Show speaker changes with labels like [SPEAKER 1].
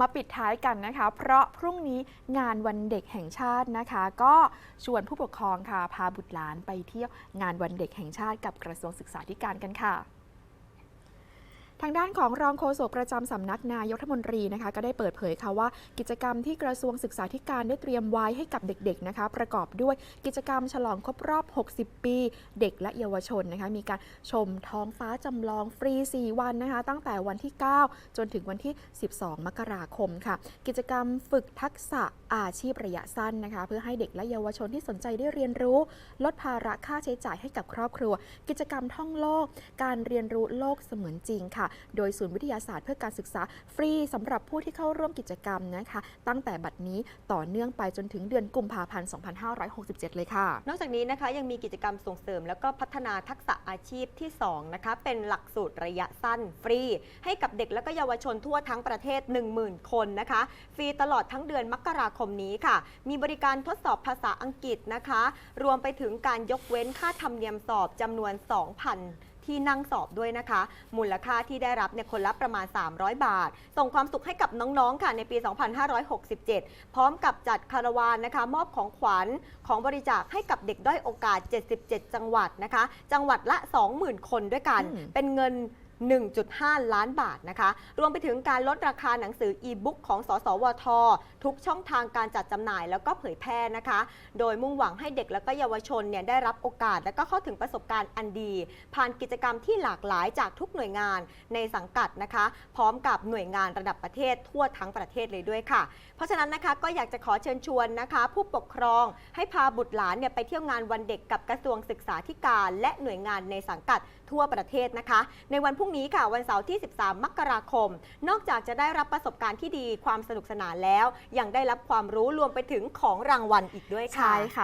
[SPEAKER 1] มาปิดท้ายกันนะคะ เพราะพรุ่งนี้งานวันเด็กแห่งชาตินะคะ ก็ชวนผู้ปกครองค่ะพาบุตรหลานไปเที่ยวงานวันเด็กแห่งชาติกับกระทรวงศึกษาธิการกันค่ะ ทางด้านของรองโฆษกประจำสำนักนายกรัฐมนตรีนะคะก็ได้เปิดเผยค่ะว่า กิจกรรมที่กระทรวงศึกษาธิการได้เตรียมไว้ให้กับเด็กๆนะคะประกอบด้วยกิจกรรมฉลองครบรอบ 60 ปี เด็กและเยาวชนนะคะมีการชมท้องฟ้าจำลองฟรี 4 วันนะคะตั้งแต่วันที่ 9 จนถึงวันที่ 12 มกราคมค่ะ กิจกรรมฝึกทักษะอาชีพระยะสั้นนะคะเพื่อให้เด็กและเยาวชนที่สนใจได้เรียนรู้ ลดภาระค่าใช้จ่ายให้กับครอบครัว กิจกรรมท่องโลก การเรียนรู้โลกเสมือนจริงค่ะโดยศูนย์วิทยาศาสตร์เพื่อการศึกษาฟรีสำหรับผู้ที่เข้าร่วมกิจกรรมนะคะ ตั้งแต่บัดนี้ต่อเนื่องไปจนถึงเดือนกุมภาพันธ์ 2567 เลยค่ะ
[SPEAKER 2] นอกจากนี้นะคะยังมีกิจกรรมส่งเสริม แล้วก็พัฒนาทักษะอาชีพที่2นะคะเป็นหลักสูตรระยะสั้นฟรี ให้กับเด็กและก็เยาวชนทั่วทั้งประเทศ 10,000 คนนะคะ ฟรีตลอดทั้งเดือนมกราคมนี้ค่ะ มีบริการทดสอบภาษาอังกฤษนะคะ รวมไปถึงการยกเว้นค่าธรรมเนียมสอบจำนวน 2,000 ที่นั่งสอบด้วยนะคะ มูลค่าที่ได้รับเนี่ยคนละประมาณ 300 บาท ส่งความสุขให้กับน้องๆค่ะในปี 2567 พร้อมกับจัดคาราวานนะคะ มอบของขวัญของบริจาคให้กับเด็กด้อยโอกาส 77 จังหวัดนะคะ จังหวัดละ 20,000 คนด้วยกัน
[SPEAKER 1] อืม
[SPEAKER 2] เป็นเงิน 1.5 ล้านบาทนะคะ รวมไปถึงการลดราคาหนังสืออีบุ๊กของ สสวท ทุกช่องทางการจัดจำหน่ายแล้วก็เผยแพร่นะคะ โดยมุ่งหวังให้เด็กและก็เยาวชนเนี่ยได้รับโอกาส และก็เข้าถึงประสบการณ์อันดี ผ่านกิจกรรมที่หลากหลายจากทุกหน่วยงานในสังกัดนะคะ พร้อมกับหน่วยงานระดับประเทศทั่วทั้งประเทศเลยด้วยค่ะ เพราะฉะนั้นนะคะก็อยากจะขอเชิญชวนนะคะ ผู้ปกครองให้พาบุตรหลานเนี่ยไปเที่ยวงานวันเด็กกับกระทรวงศึกษาธิการ และหน่วยงานในสังกัดทั่วประเทศนะคะ ในวันพรุ่งนี้ค่ะวันเสาร์ที่ 13 มกราคม นอกจากจะได้รับประสบการณ์ที่ดีความสนุกสนานแล้ว ยังได้รับความรู้รวมไปถึงของรางวัลอีกด้วยค่ะ
[SPEAKER 1] ใช่ค่ะ